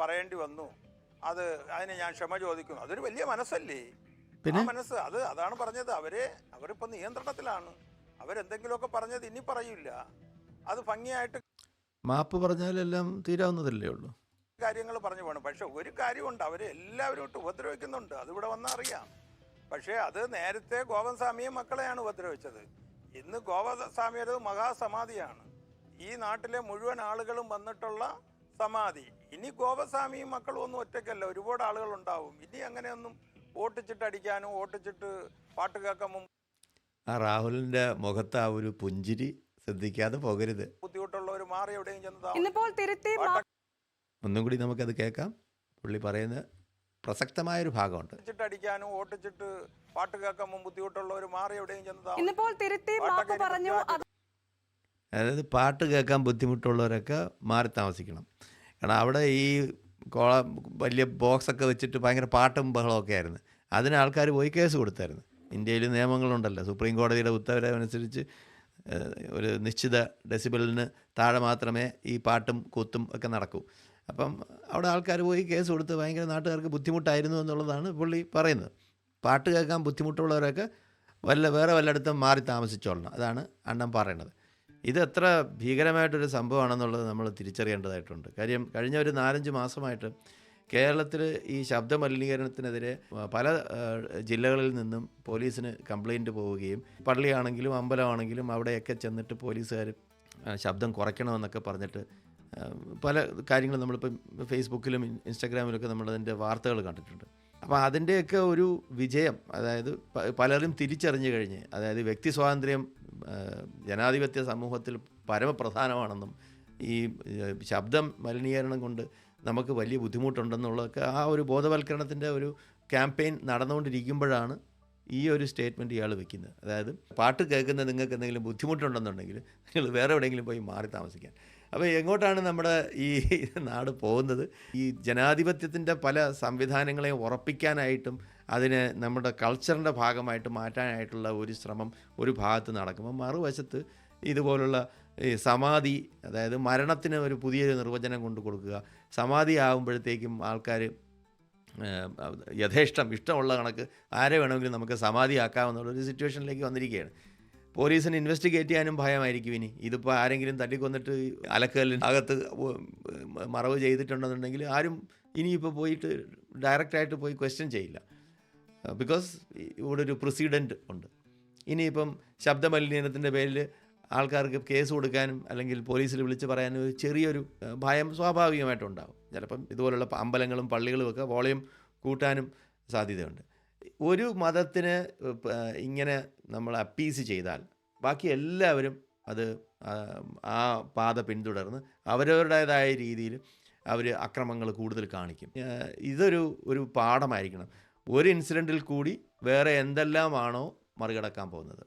പറയേണ്ടി വന്നു. അത് അതിന് ഞാൻ ക്ഷമ ചോദിക്കുന്നു. അതൊരു വലിയ മനസ്സല്ലേ? ആ പിന്നെ? മനസ്സ് അത് അതാണ് പറഞ്ഞത്. അവർ അവരിപ്പോ നിയന്ത്രണത്തിലാണ്. അവരെന്തെങ്കിലുമൊക്കെ പറഞ്ഞത് ഇനി പറയില്ല അത് ഭംഗിയായിട്ട് മാപ്പ് പറഞ്ഞാലെല്ലാം തീരാവുന്നതല്ലേ ഉള്ളൂ? കാര്യങ്ങൾ പറഞ്ഞു പോകണം പക്ഷെ ഒരു കാര്യമുണ്ട്. അവരെ എല്ലാവരും ഇട്ട് ഉപദ്രവിക്കുന്നുണ്ട്. അതിവിടെ വന്നാൽ അറിയാം. പക്ഷേ അത് നേരത്തെ ഗോവൻ സ്വാമിയും മക്കളെയാണ് ഉപദ്രവിച്ചത്. ഇന്ന് ഗോവ സ്വാമിയുടെ മഹാസമാധിയാണ്. ഈ നാട്ടിലെ മുഴുവൻ ആളുകളും വന്നിട്ടുള്ള സമാധി. ഇനി ഗോപസ്വാമിയും മക്കളും ഒന്നും ഒറ്റയ്ക്കല്ല. ഒരുപാട് ആളുകൾ ഉണ്ടാവും ഇനി അങ്ങനെയൊന്നും ഓട്ടിച്ചിട്ട് അടിക്കാനും ഓട്ടിച്ചിട്ട് പാട്ട് കേൾക്കാൻ മുമ്പ് ആ രാഹുലിന്റെ മുഖത്ത് ആ ഒരു പുഞ്ചിരി ശ്രദ്ധിക്കാതെ പോകരുത്. ബുദ്ധിമുട്ടുള്ളവർ മാറി എവിടെയും ചെന്ന് ഇന്നിപ്പോൾ തിരുത്തി ഒന്നും കൂടി നമുക്കത് കേൾക്കാം. പുള്ളി പറയുന്ന പ്രസക്തമായ ഒരു ഭാഗമുണ്ട്. ഓട്ടിച്ചിട്ട് അടിക്കാനും ഓട്ടിച്ചിട്ട് പാട്ട് കേൾക്കാൻ ബുദ്ധിമുട്ടുള്ളവർ മാറി എവിടെയും ചെന്ന് ഇന്നിപ്പോൾ തിരുത്തി മാപ്പ് പറഞ്ഞു. അതായത് പാട്ട് കേൾക്കാൻ ബുദ്ധിമുട്ടുള്ളവരൊക്കെ മാറി താമസിക്കണം. കാരണം അവിടെ ഈ കോള വലിയ ബോക്സൊക്കെ വെച്ചിട്ട് ഭയങ്കര പാട്ടും ബഹളമൊക്കെ ആയിരുന്നു. അതിന് ആൾക്കാർ പോയി കേസ് കൊടുത്തായിരുന്നു. ഇന്ത്യയിൽ നിയമങ്ങളുണ്ടല്ലോ. സുപ്രീം കോടതിയുടെ ഉത്തരവനുസരിച്ച് ഒരു നിശ്ചിത ഡെസിബിളിന് താഴെ മാത്രമേ ഈ പാട്ടും കൂത്തും ഒക്കെ നടക്കൂ. അപ്പം അവിടെ ആൾക്കാർ പോയി കേസ് കൊടുത്ത് ഭയങ്കര നാട്ടുകാർക്ക് ബുദ്ധിമുട്ടായിരുന്നു എന്നുള്ളതാണ് പുള്ളി പറയുന്നത്. പാട്ട് കേൾക്കാൻ ബുദ്ധിമുട്ടുള്ളവരൊക്കെ വല്ല വേറെ വല്ലയിടത്തും മാറി താമസിച്ചോളണം. അതാണ് അണ്ണൻ പറയണത് ഇത് എത്ര ഭീകരമായിട്ടൊരു സംഭവമാണെന്നുള്ളത് നമ്മൾ തിരിച്ചറിയേണ്ടതായിട്ടുണ്ട്. കാര്യം കഴിഞ്ഞ ഒരു നാലഞ്ച് മാസമായിട്ട് കേരളത്തിൽ ഈ ശബ്ദ മലിനീകരണത്തിനെതിരെ പല ജില്ലകളിൽ നിന്നും പോലീസിന് കംപ്ലൈന്റ് പോവുകയും പള്ളിയാണെങ്കിലും അമ്പലമാണെങ്കിലും അവിടെയൊക്കെ ചെന്നിട്ട് പോലീസുകാർ ശബ്ദം കുറയ്ക്കണമെന്നൊക്കെ പറഞ്ഞിട്ട് പല കാര്യങ്ങളും നമ്മളിപ്പം ഫേസ്ബുക്കിലും ഇൻസ്റ്റാഗ്രാമിലൊക്കെ നമ്മളതിന്റെ വാർത്തകൾ കണ്ടിട്ടുണ്ട്. അപ്പോൾ അതിന്റെയൊക്കെ ഒരു വിജയം അതായത് പലരും തിരിച്ചറിഞ്ഞു കഴിഞ്ഞ് അതായത് വ്യക്തി സ്വാതന്ത്ര്യം ജനാധിപത്യ സമൂഹത്തിൽ പരമപ്രധാനമാണെന്നും ഈ ശബ്ദം മലിനീകരണം കൊണ്ട് നമുക്ക് വലിയ ബുദ്ധിമുട്ടുണ്ടെന്നുള്ളതൊക്കെ ആ ഒരു ബോധവൽക്കരണത്തിന്റെ ഒരു ക്യാമ്പയിൻ നടന്നുകൊണ്ടിരിക്കുമ്പോഴാണ് ഈ ഒരു സ്റ്റേറ്റ്മെന്റ് ഇയാൾ വെക്കുന്നത്. അതായത് പാട്ട് കേൾക്കുന്ന നിങ്ങൾക്ക് എന്തെങ്കിലും ബുദ്ധിമുട്ടുണ്ടെന്നുണ്ടെങ്കിൽ നിങ്ങൾ വേറെ എവിടെയെങ്കിലും പോയി മാറി താമസിക്കാൻ. അപ്പോൾ എങ്ങോട്ടാണ് നമ്മുടെ ഈ നാട് പോകുന്നത്? ഈ ജനാധിപത്യത്തിന്റെ പല സംവിധാനങ്ങളെയും ഉറപ്പിക്കാനായിട്ടും അതിനെ നമ്മുടെ കൾച്ചറിന്റെ ഭാഗമായിട്ട് മാറ്റാനായിട്ടുള്ള ഒരു ശ്രമം ഒരു ഭാഗത്ത് നടക്കുമ്പോൾ മറുവശത്ത് ഇതുപോലുള്ള ഈ സമാധി അതായത് മരണത്തിന് ഒരു പുതിയൊരു നിർവചനം കൊണ്ടു കൊടുക്കുക സമാധി ആകുമ്പോഴത്തേക്കും ആൾക്കാർ യഥേഷ്ടം ഇഷ്ടമുള്ള കണക്ക് ആരെ വേണമെങ്കിലും നമുക്ക് സമാധി ഒരു സിറ്റുവേഷനിലേക്ക് വന്നിരിക്കുകയാണ്. പോലീസിന് ഇൻവെസ്റ്റിഗേറ്റ് ചെയ്യാനും ഭയമായിരിക്കും ഇനി. ഇതിപ്പോൾ ആരെങ്കിലും തട്ടിക്കൊന്നിട്ട് അലക്കല്ലിന് അകത്ത് മറവ് ചെയ്തിട്ടുണ്ടെന്നുണ്ടെങ്കിൽ ആരും ഇനിയിപ്പോൾ പോയിട്ട് ഡയറക്റ്റായിട്ട് പോയി ക്വസ്റ്റ്യൻ ചെയ്യില്ല. ബിക്കോസ് ഇവിടെ ഒരു പ്രസിഡന്റ് ഉണ്ട്. ഇനിയിപ്പം ശബ്ദമലിനീകരണത്തിന്റെ പേരിൽ ആൾക്കാർക്ക് കേസ് കൊടുക്കാനും അല്ലെങ്കിൽ പോലീസിൽ വിളിച്ച് പറയാനും ഒരു ചെറിയൊരു ഏഹ്, ഭയം സ്വാഭാവികമായിട്ടുണ്ടാകും ചിലപ്പം ഇതുപോലുള്ള അമ്പലങ്ങളും പള്ളികളുമൊക്കെ വോളിയം കൂട്ടാനും സാധ്യതയുണ്ട്. ഒരു മതത്തിന് ഇങ്ങനെ നമ്മൾ അപ്പീസ് ചെയ്താൽ ബാക്കി എല്ലാവരും അത് ആ, ആ പാത പിന്തുടർന്ന് അവരവരുടേതായ രീതിയിൽ അവർ അക്രമങ്ങൾ കൂടുതൽ കാണിക്കും. ഇതൊരു ഒരു പാഠമായിരിക്കണം. ഒരു ഇൻസിഡന്റിൽ കൂടി വേറെ എന്തെല്ലാമാണോ മറികടക്കാൻ പോകുന്നത്?